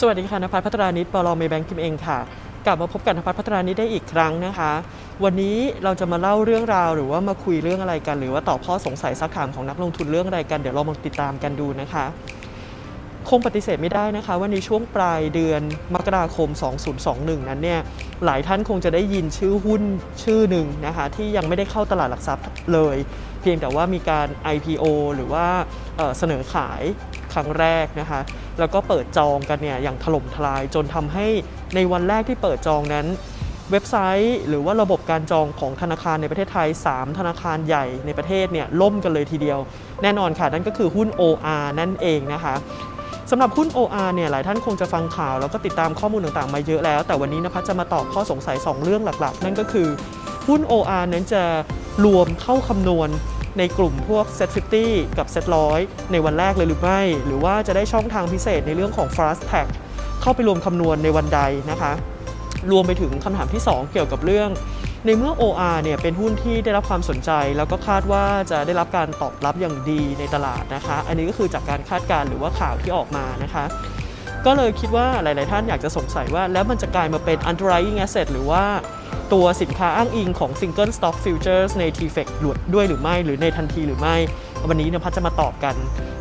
สวัสดีค่ะนภัสพัฒรานิชปลอเมย์แบงค์คิมเองค่ะ กลับมาพบกับนภัสพัฒรานิชได้อีกครั้งนะคะ วันนี้เราจะมาเล่าเรื่องราวหรือว่ามาคุยเรื่องอะไรกัน หรือว่าตอบข้อสงสัยซักถามของนักลงทุนเรื่องอะไรกันเดี๋ยวเรามาติดตามกันดูนะคะ คงปฏิเสธไม่ได้นะคะ ว่าในช่วงปลายเดือนมกราคม 2021 นั้นเนี่ยหลายท่านคงจะได้ยินชื่อหุ้นชื่อหนึ่งนะคะ ที่ยังไม่ได้เข้าตลาดหลักทรัพย์เลย เพียงแต่ว่ามีการ IPO หรือว่าเเสนอขาย ครั้งแรกนะคะ แล้วก็เปิดจองกันเนี่ยอย่างถล่มทลายจนทำให้ในวันแรกที่เปิดจองนั้น เว็บไซต์ หรือว่าระบบการจองของธนาคารในประเทศไทย 3 ธนาคารใหญ่ในประเทศเนี่ยล่มกันเลยทีเดียว แน่นอนค่ะนั่นก็คือหุ้น OR นั่นเองนะคะสำหรับหุ้น OR เนี่ยหลายท่านคงจะฟังข่าว แล้วก็ติดตามข้อมูลต่างๆ มาเยอะแล้ว แต่วันนี้นภัสจะมาตอบข้อสงสัย 2 เรื่องหลักๆ นั่นก็คือหุ้น OR นั้นจะรวมเข้าคำนวณ ในกลุ่มพวก Set 50 กับ Set 100 ในวันแรกเลยหรือไม่ หรือว่าจะได้ช่องทางพิเศษในเรื่องของ Fast Tag เข้าไปรวมคำนวณในวันใดนะคะ รวมไปถึงคำถามที่ 2 เกี่ยวกับเรื่อง ในเมื่อ OR เนี่ยเป็นหุ้นที่ได้รับความสนใจ แล้วก็คาดว่าจะได้รับการตอบรับอย่างดีในตลาดนะคะ อันนี้ก็คือจากการคาดการณ์หรือว่าข่าวที่ออกมานะคะ ก็เลยคิดว่าหลาย ๆ ท่านอยากจะสงสัยว่า แล้วมันจะกลายมาเป็น underlying asset หรือว่าตัวสินค้าอ้างอิงของ single stock futures ใน TFEC หลุดด้วยหรือไม่ หรือในทันทีหรือไม่ วันนี้นภัสจะมาตอบกัน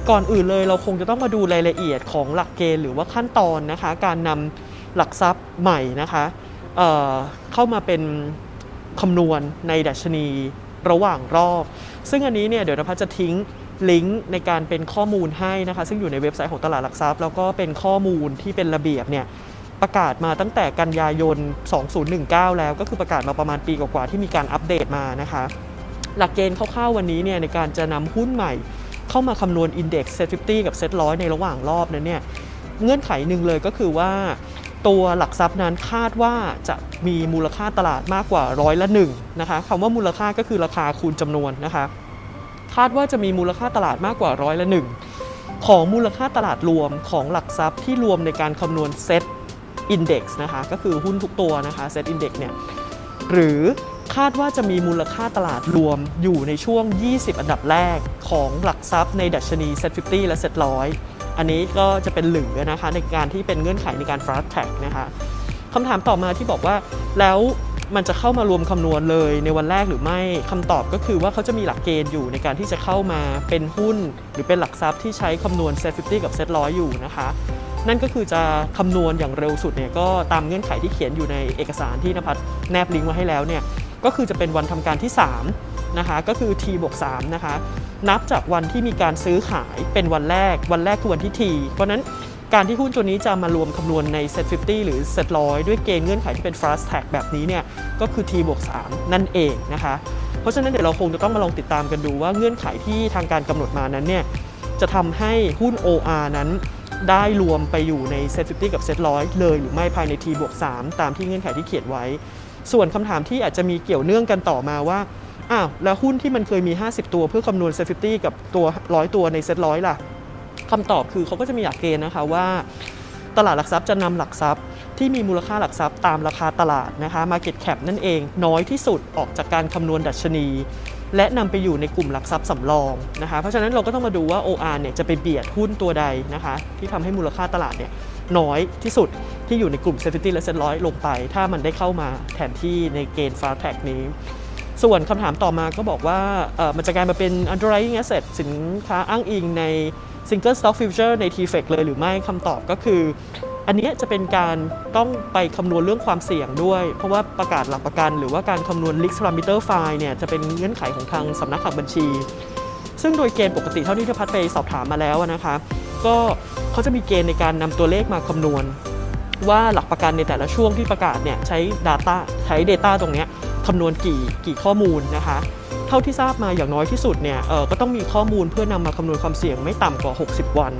ก่อนอื่นเลยเราคงจะต้องมาดูรายละเอียดของหลักเกณฑ์หรือว่าขั้นตอนนะคะ การนำหลักทรัพย์ใหม่นะคะเเข้ามาเป็นคำนวณในดัชนีระหว่างรอบ ซึ่งอันนี้เนี่ยเดี๋ยวนภัสจะทิ้ง ลิงก์ในการเป็นข้อมูลให้นะคะ ซึ่งอยู่ในเว็บไซต์ของตลาดหลักทรัพย์ แล้วก็เป็นข้อมูลที่เป็นระเบียบเนี่ยประกาศมาตั้งแต่กันยายน 2019 แล้วก็คือประกาศมาประมาณปีกว่าๆที่มีการอัปเดตมานะคะ หลักเกณฑ์คร่าวๆวันนี้เนี่ยในการจะนำหุ้นใหม่เข้ามาคำนวณ Index Set 50 กับ Set 100 ในระหว่างรอบนั้นเนี่ยเงื่อนไขหนึ่งเลยก็คือว่า ตัวหลักทรัพย์นั้นคาดว่าจะมีมูลค่าตลาดมากกว่าร้อยละหนึ่งนะคะคำว่ามูลค่าก็คือราคาคูณจำนวนนะคะาดว่าจะมีมูลค่าตลาดมากกว่าร้อยละหนึ่งของมูลค่าตลาดรวมของหลักทรัพย์ที่รวมในการคำนวณ Set Index นะคะก็คือหุ้นทุกตัวนะคะ Set Index เนี่ยหรือคาดว่าจะมีมูลค่าตลาดรวมอยู่ในช่วง 20 อันดับแรกของหลักทรัพย์ในดัชนี Set 50 และ Set 100 อันนี้ก็จะเป็นเหลือนะคะในการที่เป็นเงื่อนไขในการ fast track นะคะคำถามต่อมาที่บอกว่าแล้ว มันจะเข้ามารวมคำนวณเลยในวันแรกหรือไม่คำตอบก็คือว่าเขาจะมีหลักเกณฑ์อยู่ในการที่จะเข้ามาเป็นหุ้น หรือเป็นหลักทรัพย์ที่ใช้คำนวณ Set 50 กับ Set 100 อยู่นะคะ นั่นก็คือจะคำนวณอย่างเร็วสุดเนี่ยก็ตามเงื่อนไขที่เขียนอยู่ในเอกสารที่นภัสแนบลิงก์ไว้ให้แล้วเนี่ยก็คือจะเป็นวันทำการที่ 3 นะคะ ก็คือ t บวก3นะคะนับจากวันที่มีการซื้อขายเป็นวันแรก วันแรกคือวันที่ t เพราะฉะนั้น การที่หุ้นตัวนี้จะมารวมคำนวณใน Set 50 หรือ Set 100 ด้วยเกณฑ์เงื่อนไขที่เป็น fast tag แบบนี้เนี่ยก็คือ t บวก3นั่นเองนะคะ เพราะฉะนั้นเดี๋ยวเราคงจะต้องมาลองติดตามกันดูว่าเงื่อนไขที่ทางการกำหนดมานั้นเนี่ยจะทำให้หุ้น OR นั้นได้รวมไปอยู่ในเซต50 กับเซต100 เลยหรือไม่ภายใน T บวก3ตามที่เงื่อนไขที่เขียนไว้ ส่วนคำถามที่อาจจะมีเกี่ยวเนื่องกันต่อมาว่าอ้าวแล้วหุ้นที่มันเคยมี 50 ตัวเพื่อคำนวณเซต50 กับตัว 100 ตัวในเซต100 ล่ะ คำตอบคือเขาก็จะมีหลักเกณฑ์นะคะว่า ตลาดหลักทรัพย์จะนำหลักทรัพย์ ที่มีมูลค่าหลักทรัพย์ตามราคาตลาดนะคะ Market Cap นั่นเอง น้อยที่สุดออกจากการคำนวณดัชนี และนำไปอยู่ในกลุ่มหลักทรัพย์สำรองนะคะเพราะฉะนั้นเราก็ต้องมาดูว่า OR เนี่ยจะไปเบียดหุ้นตัวใดนะคะที่ทำให้มูลค่าตลาดเนี่ยน้อยที่สุดที่อยู่ในกลุ่ม Safety และ Set ร้อยลงไป ถ้ามันได้เข้ามาแทนที่ในเกณฑ์ Fast Track นี้ ส่วนคำถามต่อมาก็บอกว่ามันจะกลายมาเป็น underlying asset สินค้าอ้างอิงใน single stock future ใน TFEC เลยหรือไม่คำตอบก็คือ อันนี้จะเป็นการต้องไปคำนวณเรื่องความเสี่ยงด้วย เพราะว่าประกาศหลักประกัน หรือว่าการคำนวณ risk parameter file เนี่ยจะเป็นเงื่อนไขของทางสำนักขับบัญชี ซึ่งโดยเกณฑ์ปกติเท่าที่ทพัฒไปสอบถามมาแล้วนะคะ ก็เขาจะมีเกณฑ์ในการนำตัวเลขมาคำนวณ ว่าหลักประกันในแต่ละช่วงที่ประกาศเนี่ยใช้ Data ใช้ Data ตรงนี้คำนวณกี่กี่ข้อมูลนะคะ เท่าที่ทราบมาอย่างน้อยที่สุดเนี่ยเออก็ต้องมีข้อมูลเพื่อนำมาคำนวณความเสี่ยงไม่ต่ำกว่า 60 วัน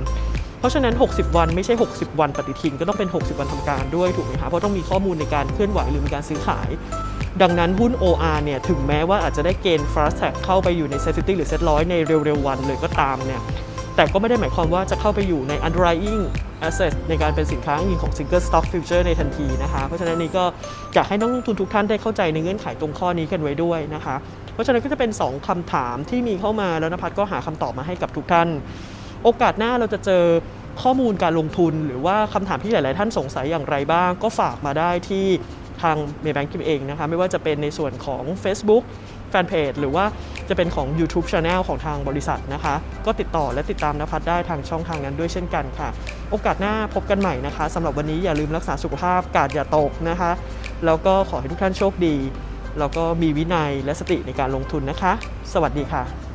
เพราะฉะนั้น 60 วันไม่ใช่ 60 วันปฏิทินก็ต้องเป็น 60 วันทำการด้วยถูกไหมคะเพราะต้องมีข้อมูลในการเคลื่อนไหวหรือมีการซื้อขาย ดังนั้นหุ้น OR เนี่ยถึงแม้ว่าอาจจะได้เกณฑ์ fast track เข้าไปอยู่ใน Set 50หรือ Set 100ในเร็วๆวันเลยก็ตามเนี่ย แต่ก็ไม่ได้หมายความว่าจะเข้าไปอยู่ใน underlying asset ในการเป็นสินค้าอ้างอิงของ single stock future ในทันทีนะคะ เพราะฉะนั้นนี่ก็อยากให้นักลงทุนทุกท่านได้เข้าใจในเงื่อนไขตรงข้อนี้กันไว้ด้วยนะคะ เพราะฉะนั้นก็จะเป็น 2คำถามที่มีเข้ามาแล้วนภัสก็หาคำตอบมาให้กับทุกท่าน โอกาสหน้าเราจะเจอข้อมูลการลงทุน หรือว่าคำถามที่หลาย ๆ ท่านสงสัยอย่างไรบ้าง ก็ฝากมาได้ที่ ทาง Maybank กิมเองนะคะไม่ว่าจะเป็นในส่วนของ Facebook แฟนเพจหรือว่าจะเป็นของ YouTube Channel ของทางบริษัทนะคะ ก็ติดต่อและติดตามนภัสได้ทางช่องทางนั้นด้วยเช่นกันค่ะ โอกาสหน้าพบกันใหม่นะคะสำหรับวันนี้อย่าลืมรักษาสุขภาพกาดอย่าตกนะคะ แล้วก็ขอให้ทุกท่านโชคดี แล้วก็มีวินัยและสติในการลงทุนนะคะ สวัสดีค่ะ